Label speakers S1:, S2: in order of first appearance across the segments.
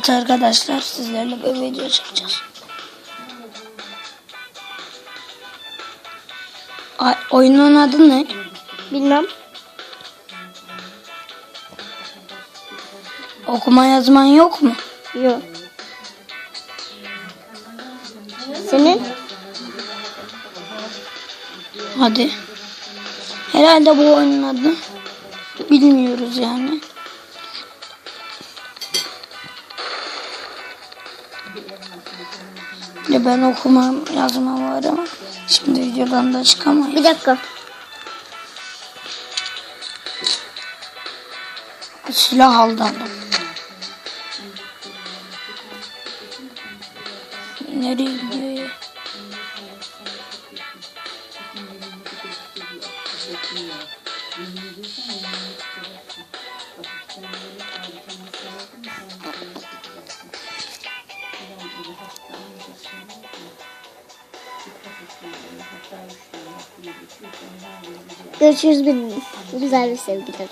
S1: Evet arkadaşlar sizlerle bir video çekeceğiz. Ay, oyunun adı ne?
S2: Bilmem.
S1: Okuma yazman yok mu?
S2: Yok. Senin?
S1: Hadi. Herhalde bu oyunun adı. Bilmiyoruz yani. Ya ben okumam yazmam var ama şimdi videodan da çıkamayız.
S2: Bir dakika.
S1: Silah aldı adam. Nereye gidiyor ya?
S2: Görüşürüz benim güzel bir sevgilerim.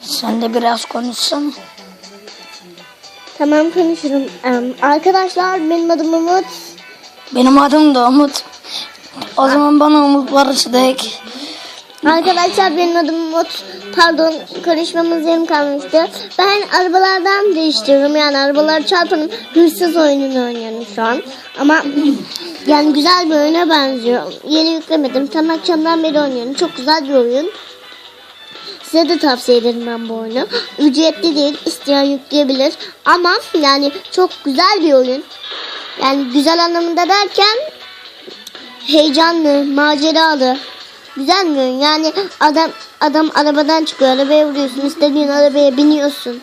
S1: Sen de biraz konuşsana.
S2: Tamam konuşurum. Em, arkadaşlar benim adım Umut.
S1: Benim adım da Umut. O zaman bana Umut Barış de ek.
S2: Arkadaşlar benim adım Umut. Pardon karışmamız yarım kalmıştı. Ben arabalardan değiştiriyorum. Yani arabaları çarpanım. Hırsız oyununu oynuyorum şu an. Ama yani güzel bir oyuna benziyor. Yeni yüklemedim. Tam akşamdan beri oynuyorum. Çok güzel bir oyun. Size de tavsiye ederim ben bu oyunu. Ücretli değil. isteyen yükleyebilir. Ama yani çok güzel bir oyun. Yani güzel anlamında derken heyecanlı, maceralı. Güzel bir oyun. Yani adam adam arabadan çıkıyor, arabaya vuruyorsun, istediğin arabaya biniyorsun.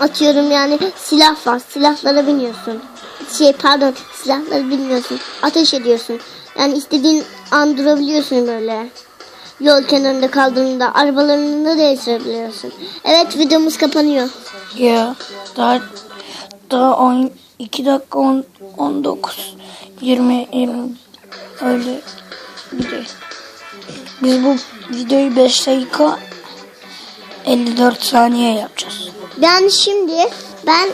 S2: Atıyorum yani silah var, silahlara biniyorsun. Şey pardon, silahları biniyorsun, ateş ediyorsun. Yani istediğin an durabiliyorsun böyle. Yol kenarında kaldığında arabalarını da değiştirebiliyorsun. Evet videomuz kapanıyor.
S1: Ya daha daha 12 dakika 10, 19 20 20 öyle gidiyor. Biz bu videoyu 5 dakika 54 saniye yapacağız.
S2: Ben şimdi ben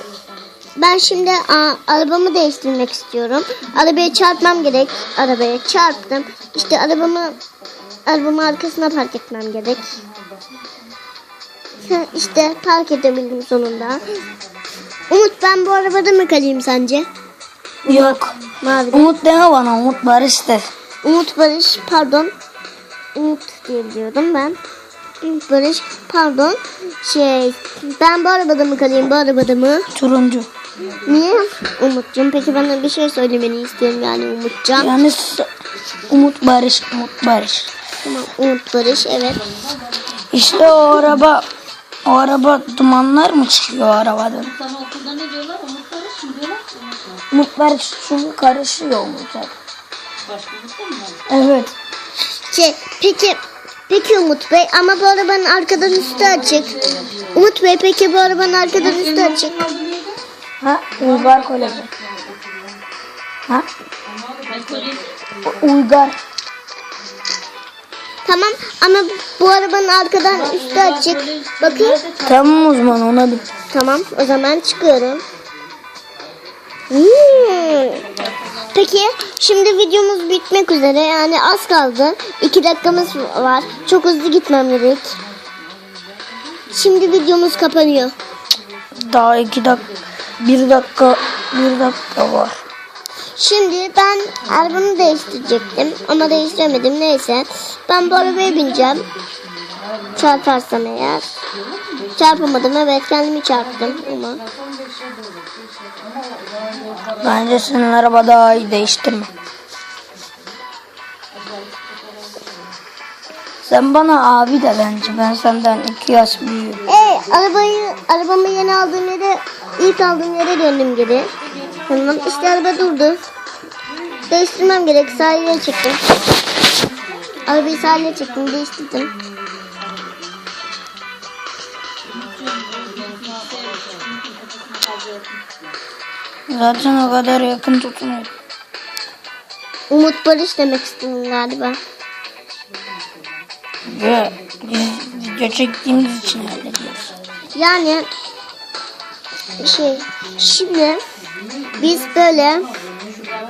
S2: ben şimdi a, arabamı değiştirmek istiyorum. Arabaya çarpmam gerek. Arabaya çarptım. İşte arabamı arabamı arkasına park etmem gerek. İşte park edebildim sonunda. Umut ben bu arabada mı kalayım sence?
S1: Yok.
S2: Mavi.
S1: Umut deme bana Umut Barış de.
S2: Umut Barış pardon. Umut diye biliyordum ben. Umut Barış pardon. Şey ben bu arabada mı kalayım bu arabada mı?
S1: Turuncu.
S2: Niye Umut'cum? Peki bana bir şey söylemeni istiyorum yani Umutcan.
S1: Yani Umut Barış Umut Barış.
S2: Tamam Umut Barış evet.
S1: İşte o araba o araba dumanlar mı çıkıyor o arabadan?
S3: Sana okulda ne diyorlar? Umut Barış mı diyorlar? Umut mu?
S1: Umut Barış çünkü karışıyor Umut'a.
S3: Başka Umut da mı var?
S1: Evet.
S2: Şey peki Peki Umut Bey ama bu arabanın arkadan üstü açık. Umut Bey peki bu arabanın arkadan üstü açık.
S1: Ha? Uygar Koleji. Ha? Uygar.
S2: Tamam ama bu arabanın arkadan üstü açık. Bakın.
S1: Tamam uzman ona bir.
S2: Tamam o zaman çıkıyorum. Hmm. Peki şimdi videomuz bitmek üzere yani az kaldı. İki dakikamız var. Çok hızlı gitmem gerek. Şimdi videomuz kapanıyor.
S1: Daha iki dakika, bir dakika, bir dakika var.
S2: Şimdi ben arabamı değiştirecektim ama değiştiremedim neyse. Ben bu arabaya bineceğim. Çarparsam eğer. Çarpamadım evet kendimi çarptım ama.
S1: Bence senin araba daha iyi değiştirme. Sen bana abi de bence. Ben senden iki yaş büyüğüm.
S2: Ee, arabayı, arabamı yeni aldığım yere, ilk aldığım yere döndüm geri. Tamam, işte araba durdu. Değiştirmem gerek, sahile çıktım. Arabayı sahile çektim, değiştirdim.
S1: Zaten o kadar yakın tutmuyor.
S2: Umut Barış demek istedim galiba.
S1: Ve video çektiğimiz için öyle diyoruz.
S2: Yani şey şimdi biz böyle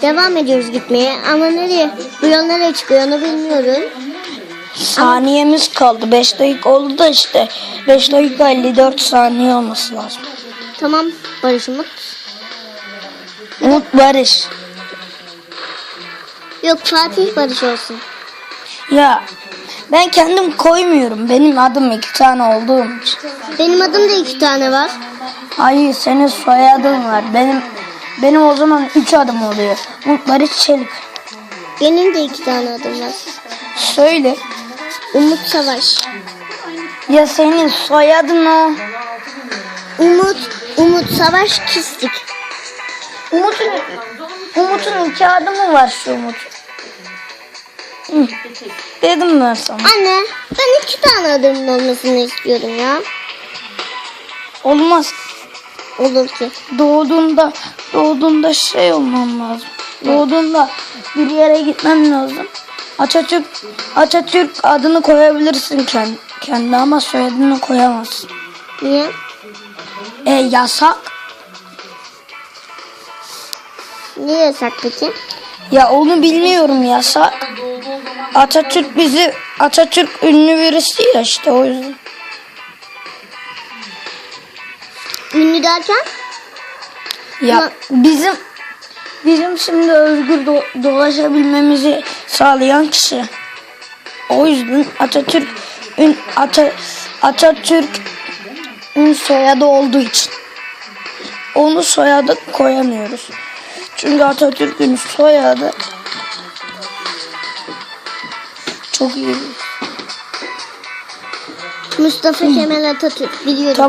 S2: devam ediyoruz gitmeye ama nereye bu yol nereye çıkıyor onu bilmiyoruz.
S1: Saniyemiz kaldı. 5 dakika oldu da işte. 5 dakika 54 saniye olması lazım.
S2: Tamam Barış Umut.
S1: Umut Barış.
S2: Yok Fatih Barış olsun.
S1: Ya ben kendim koymuyorum. Benim adım iki tane olduğum için.
S2: Benim adım da iki tane var.
S1: Hayır senin soyadın var. Benim benim o zaman üç adım oluyor. Umut Barış Çelik.
S2: Benim de iki tane adım var.
S1: Söyle.
S2: Umut Savaş.
S1: Ya senin soyadın o.
S2: Umut, Umut Savaş Kistik.
S1: Umut'un Umut'un iki adımı var şu Umut. Hı. Dedim ben sana.
S2: Anne ben iki tane adımın olmasını istiyorum ya.
S1: Olmaz.
S2: Olur ki.
S1: Doğduğunda doğduğunda şey olman lazım. Doğduğunda bir yere gitmen lazım. Atatürk Atatürk adını koyabilirsin kendi, kendi ama soyadını koyamazsın.
S2: Niye?
S1: E yasak.
S2: Niye yasak peki?
S1: Ya onu bilmiyorum yasak. Atatürk bizi Atatürk ünlü birisi ya işte o yüzden.
S2: Ünlü derken?
S1: Ya
S2: Ama-
S1: bizim bizim şimdi özgür do- dolaşabilmemizi sağlayan kişi. O yüzden Atatürk ün, Ata, Atatürk ün soyadı olduğu için onu soyadı koyamıyoruz. Çünkü Atatürk'ün soyadı çok iyi.
S2: Mustafa Kemal Atatürk biliyorum.
S1: Tamam